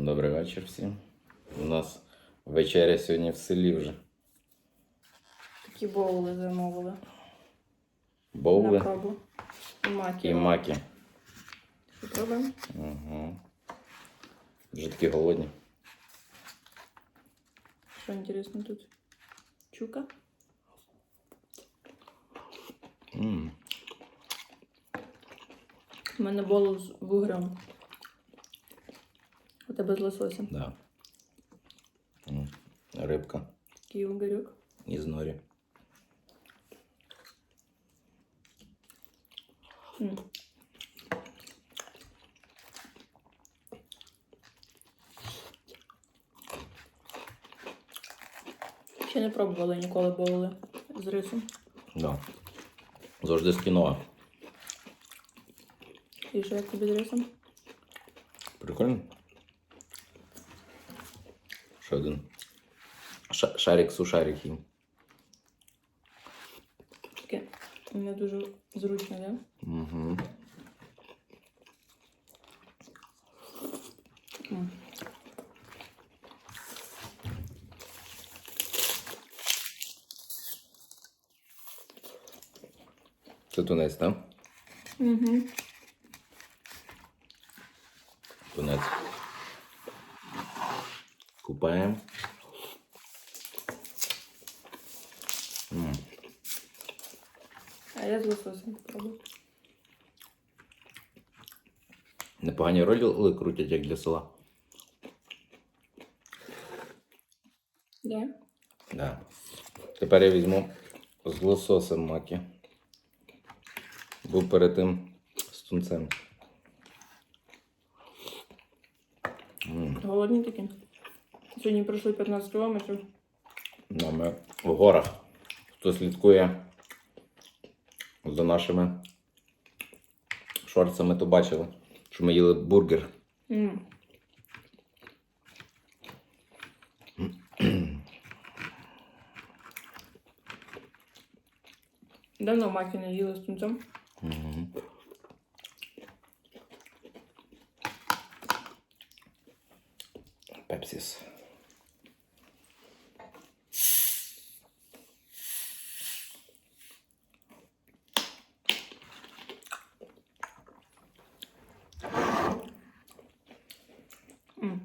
Добрий вечір всім. У нас вечеря сьогодні в селі вже. Такі боули замовили. На Боули пробу. І маки. і маки. Що? Угу. Вже такі голодні. Що інтересно тут? Чука? м У мене боул з вугрем. У тебе з лососем. Да. М, Рибка Такий угорюк. із норі. Ще не пробували ніколи боули з рисом. Да. Завжди з кіно. І що як тобі з рисом? Прикольно. Ще один. Ша- шарик сушарик їм. Таке не дуже зручно, да? Угу. Це тунець, так? Угу. Тунець. Купаємо. М, А я з лососем попробую. Непогані ролі крутять, як для села. Да? Да. Тепер я візьму з лососем маки. Був перед тим з тунцем. Голодні такі. Сьогодні пройшли 15 кілометрів. Ну, ми в горах. Хто слідкує за нашими шорцами, то бачили, що ми їли бургер. М. Давно маки не їла з тунцем. Мгм. Пепсіс.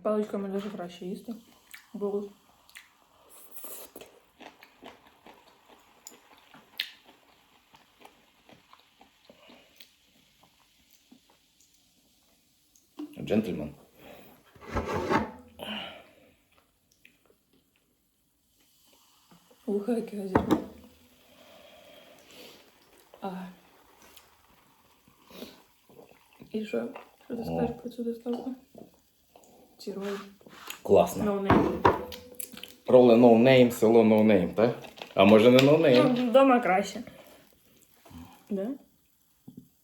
Паличками дуже краще їсти. Було. Джентльмен. Уха, яке газетне. А. І що? Що ти О. скажеш про цю доставку? Ці ролі. Класно. No name. Роли no name, село no name, так? А може не no name? Ну, Дома краще. Да?